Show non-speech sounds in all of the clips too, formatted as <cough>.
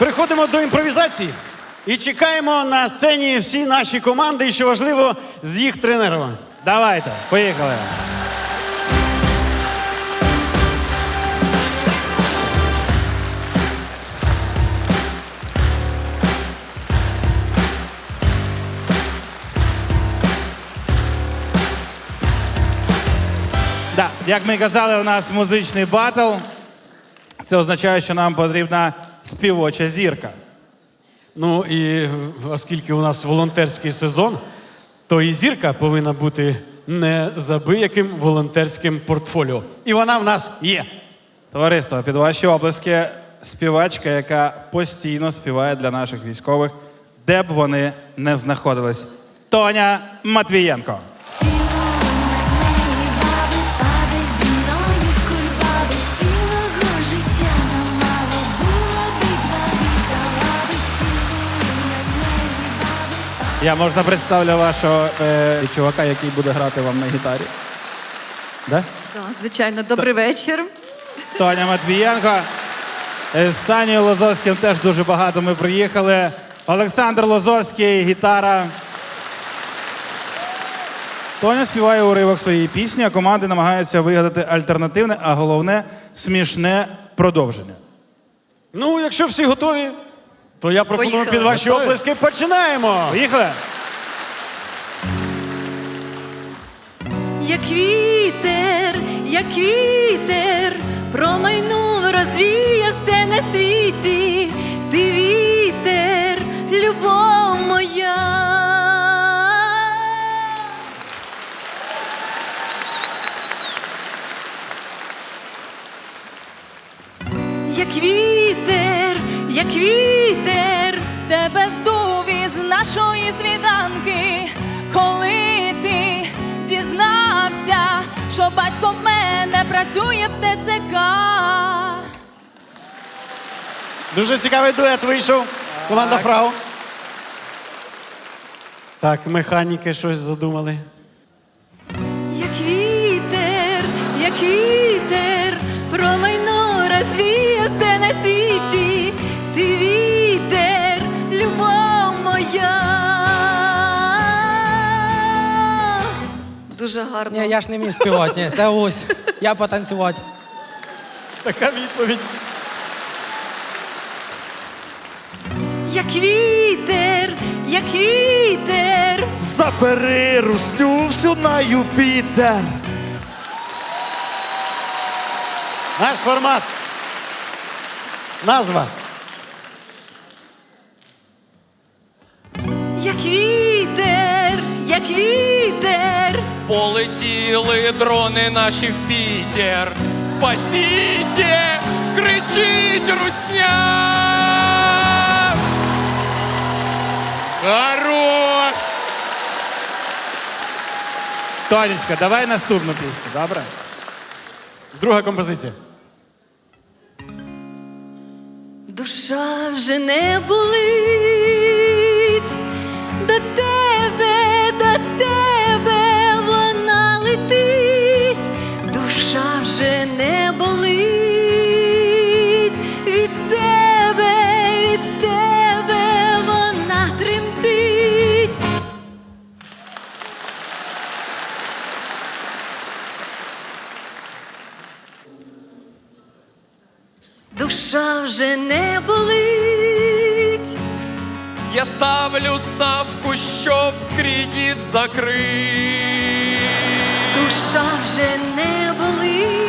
Переходимо до імпровізації і чекаємо на сцені всі наші команди, і що важливо, з їх тренерами. Давайте, поїхали. Як ми казали, у нас музичний батл. Це означає, що нам потрібна співоча зірка. Ну і оскільки у нас волонтерський сезон, то і зірка повинна бути не забияким волонтерським портфоліо. І вона в нас є. Товариство, під ваші облески співачка, яка постійно співає для наших військових, де б вони не знаходились. Тоня Матвієнко. Я можна представлю вашого е, чувака, який буде грати вам на гітарі. Да? Да, звичайно, добрий вечір. Тоня Матвієнко. Е, З Санєю Лозовським теж дуже багато ми приїхали. Олександр Лозовський, гітара. Тоня співає уривок своєї пісні, а команди намагаються вигадати альтернативне, а головне смішне продовження. Ну, якщо всі готові, то я пропоную Поїхали. під ваші Готові? оплески. Починаємо! Поїхали! Як вітер, як вітер, промайнув, розвіяв все на світі. Ти як вітер, тебе здув із нашої свіданки, коли ти дізнався, що батько в мене працює в ТЦК. Дуже цікавий дует вийшов. Команда Фрау. Так, механіки щось задумали. Як вітер, як вітер, промайно Дуже гарно. Ні, я ж не вмію співати, ні, це ось. Я потанцювати. Така відповідь. Як вітер, як вітер, Забери русню всю на Юпітер. Наш формат. Назва. як вітер, як вітер, Полетіли дрони наші в Пітер. Спасіть! Кричить русня! Хорош! Тонечка, давай наступну пісню, добре? Друга композиція. душа вже не болить вже не болить. Я ставлю ставку, щоб кредит закрить. Душа вже не болить,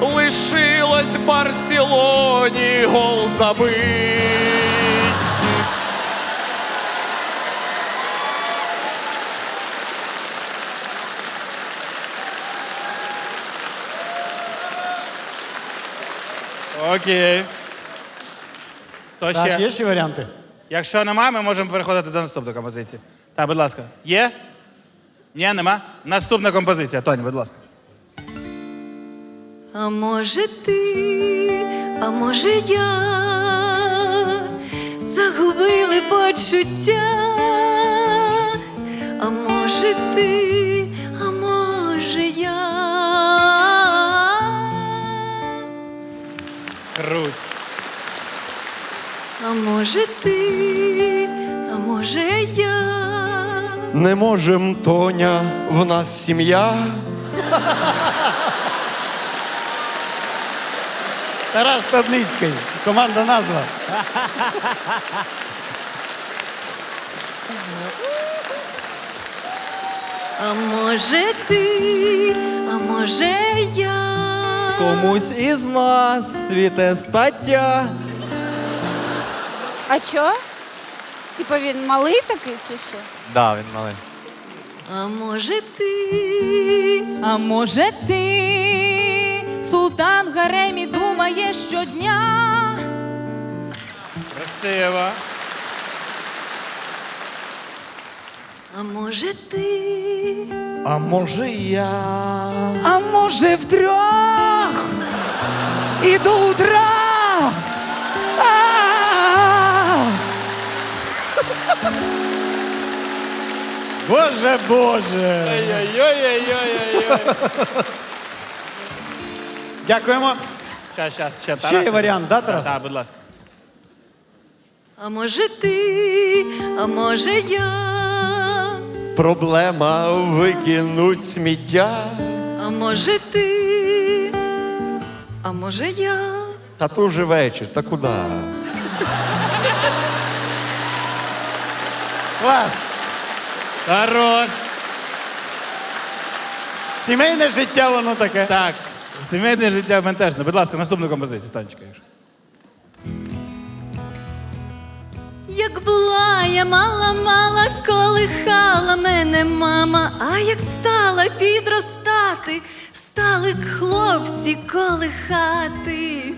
Лишилось Барселоні гол забить. Окей. То Так, є ще варіанти? Якщо немає, ми можемо переходити до наступної композиції. Так, будь ласка. Є? Ні, нема? Наступна композиція. Тоня, будь ласка. а може ти, а може я загубили почуття, а може ти, може ти, а може я. Не можем, Тоня, в нас сім'я. Тарас Стадницький. Команда назва. А може ти, а може я. Комусь із нас світе стаття. А чо? Типа він малий такий чи що? Да, він малий. А може ти, А може ти, султан в гаремі думає щодня. Красиво. а може ти, А може я. А може втрьох? І до утра? Боже, Боже. Ой-ой-ой-ой-ой-ой. Дякуємо. Щас, щас, ще Ще є Тарас. варіант, да, Тарас? Так, будь ласка. а може ти, а може я. Проблема викинуть сміття. А може ти, а може я. Та то вже вечір, та куди? Клас. Хорош. Сімейне життя воно таке. Так, сімейне життя бентежне. Будь ласка, наступну композицію, Танечка. якщо. Як була я мала, мала, колихала мене мама, а як стала підростати, стали хлопці колихати.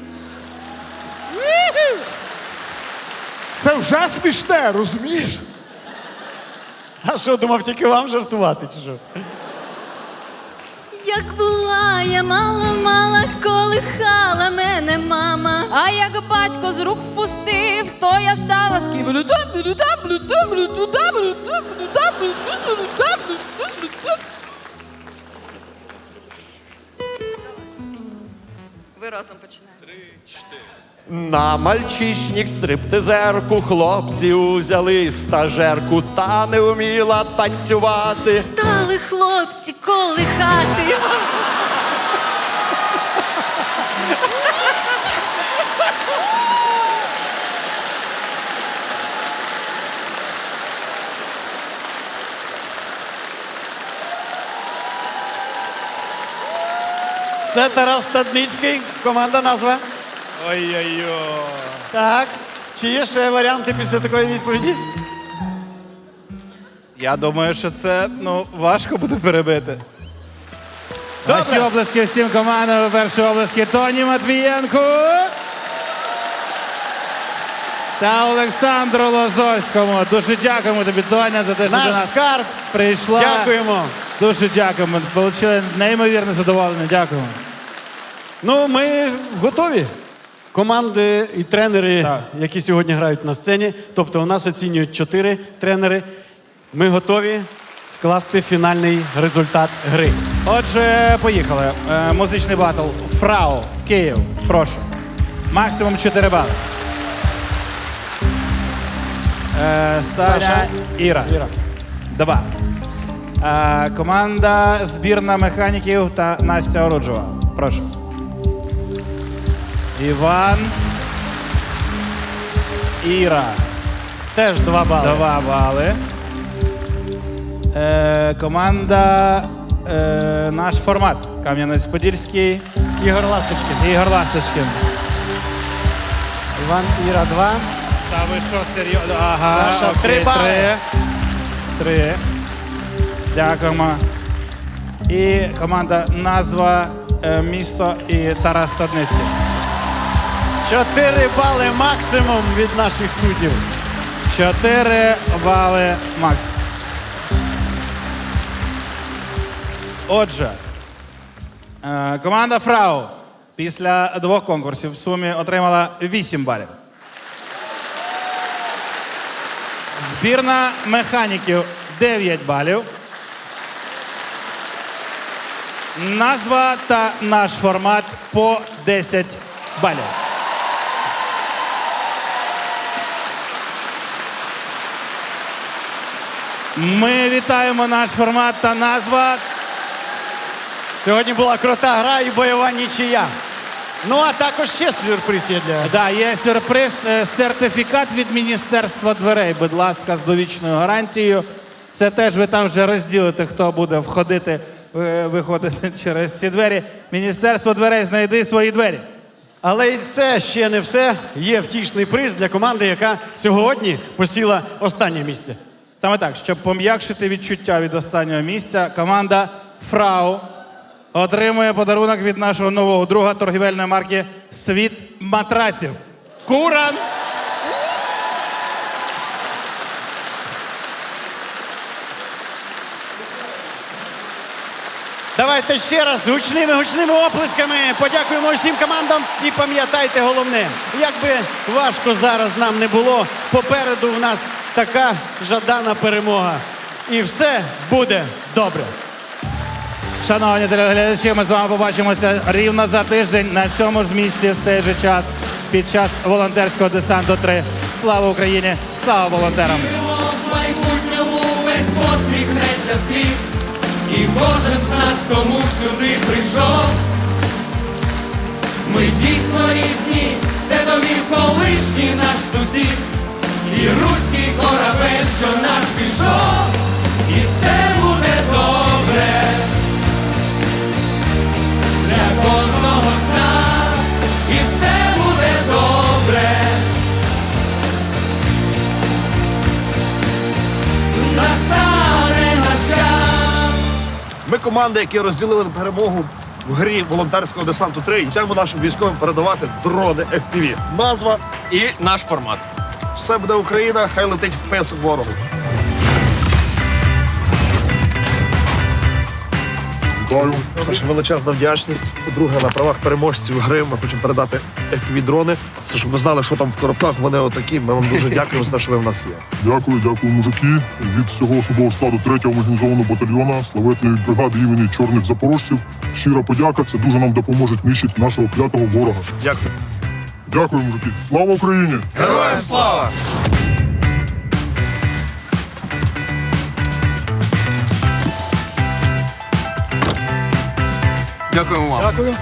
Це вже смішне, розумієш? А що, думав, тільки вам жартувати, чи що? Як була я мала, мала, колихала мене мама. А як батько з рук впустив, то я стала блюта. Ви разом починаєте. На мальчишник стриптизерку хлопці узяли стажерку та не вміла танцювати. Стали хлопці колихати. Це Тарас Стадницький. Команда назва. Ой-ой-ой. Так. Чи є ще варіанти після такої відповіді? Я думаю, що це ну, важко буде перебити. Добре. Наші облески всім командам. Перші облески Тоні Матвієнку. Та Олександру Лозовському. Дуже дякуємо тобі, Тоня, за те, що Наш до нас скарб. прийшла. Дякуємо. Дуже дякуємо. Отримали неймовірне задоволення. Дякуємо. Ну, ми готові. Команди і тренери, Так. які сьогодні грають на сцені. Тобто у нас оцінюють чотири тренери. Ми готові скласти фінальний результат гри. Отже, поїхали. Е, музичний батл Фрау, Київ. Прошу. Максимум 4 бали. Е, Саня, Саша. Іра. Іра. Два. Е, команда збірна механіків та Настя Оруджова. Прошу. Іван. Іра. Теж два бали. Два бали. Е, команда е, наш формат. Кам'янець-Подільський. Ігор Ласточкин. Ігор Ласточкин. Іван Іра 2. Та ви що, серйозно? Ага, Наша окей, три бали. Три. Три. Дякуємо. І команда назва, е, місто і Тарас Стадницький. Чотири бали максимум від наших суддів. Чотири бали Макс. Отже, е, команда Фрау після двох конкурсів в сумі отримала 8 балів. Збірна механіків 9 балів. Назва та наш формат по 10 балів. Ми вітаємо наш формат та назва. Сьогодні була крута гра і бойова нічия. Ну а також ще сюрприз є для. Да, є сюрприз, е, сертифікат від Міністерства дверей. Будь ласка, з довічною гарантією. Це теж ви там вже розділите, хто буде входити, е, виходити <laughs> через ці двері. Міністерство дверей знайди свої двері. Але і це ще не все. Є втішний приз для команди, яка сьогодні посіла останнє місце. Саме так, щоб пом'якшити відчуття від останнього місця, команда Фрау отримує подарунок від нашого нового друга торгівельної марки Світ матраців. Куран! Давайте ще раз гучними гучними оплесками подякуємо усім командам і пам'ятайте головне, як би важко зараз нам не було, попереду в нас така жадана перемога. І все буде добре. Шановні телеглядачі, ми з вами побачимося рівно за тиждень на цьому ж місці в цей же час під час волонтерського десанту 3. Слава Україні! Слава волонтерам! В майбутньому весь посміхнеться світ, і кожен з нас тому сюди прийшов. Ми дійсно різні, це довів колишній наш сусід, і руський корабель, що наш пішов, і все буде добре для кожного з нас, і все буде добре. Настане наш час. Ми команда, які розділили перемогу в грі волонтерського десанту 3, йдемо нашим військовим передавати дрони FPV. Назва І наш формат. Все буде Україна, хай летить в песок ворогу. Вітаю. Величезна вдячність. По-друге, на правах переможців гри ми хочемо передати FPV дрони. Це щоб ви знали, що там в коробках. Вони отакі. Ми вам дуже дякуємо за те, що ви в нас є. Дякую, дякую, мужики. Від всього особового складу 3-го механізованого батальйона славетної бригади імені чорних запорожців. Щира подяка. Це дуже нам допоможе нищити нашого клятого ворога. Дякую. Дякую, мужики. Слава Україні! Героям слава! Дякуємо вам. Дякую.